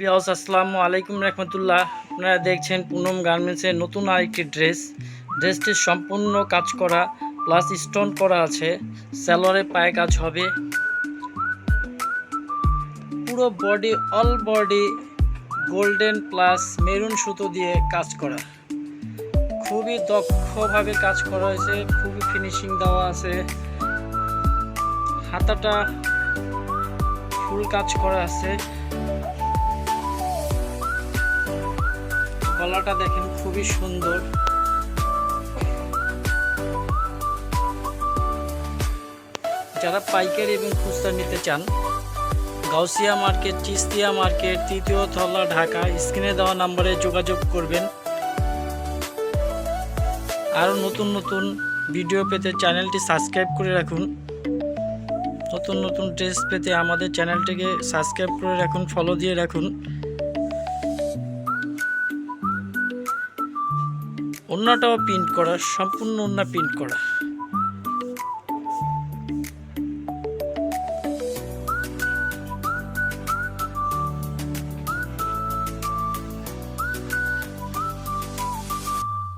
Prius আসসালামু আলাইকুম রহমতুল্লাহ। আপনারা দেখছেন পুনম গার্মেন্টসের নতুন আরেকটি ড্রেস। ড্রেসটি সম্পূর্ণ কাজ করা, প্লাস স্টোন করা আছে। স্যালোয়ারে পায়ে কাজ হবে। পুরো body, all body, golden plus maroon সুতো দিয়ে কাজ করা। খুবই দক্ষভাবে কাজ করা হয়েছে, খুবই ফিনিশিং দেওয়া আছে। হাতাটা ফুল কাজ করা আছে। গলাটা দেখেন খুবই সুন্দর। যারা পাইকারি এবং খুচরা নিতে চান, গাউসিয়া মার্কেট, চিস্তিয়া মার্কেট, তৃতীয় তলা, ঢাকা, স্ক্রিনে দেওয়া নম্বরে যোগাযোগ করবেন। আরও নতুন নতুন ভিডিও পেতে চ্যানেলটি সাবস্ক্রাইব করে রাখুন। নতুন নতুন ড্রেস পেতে আমাদের চ্যানেলটিকে সাবস্ক্রাইব করে রাখুন, ফলো দিয়ে রাখুন। অন্যটাও প্রিন্ট করা সম্পূর্ণ অন্য প্রিন্ট করা।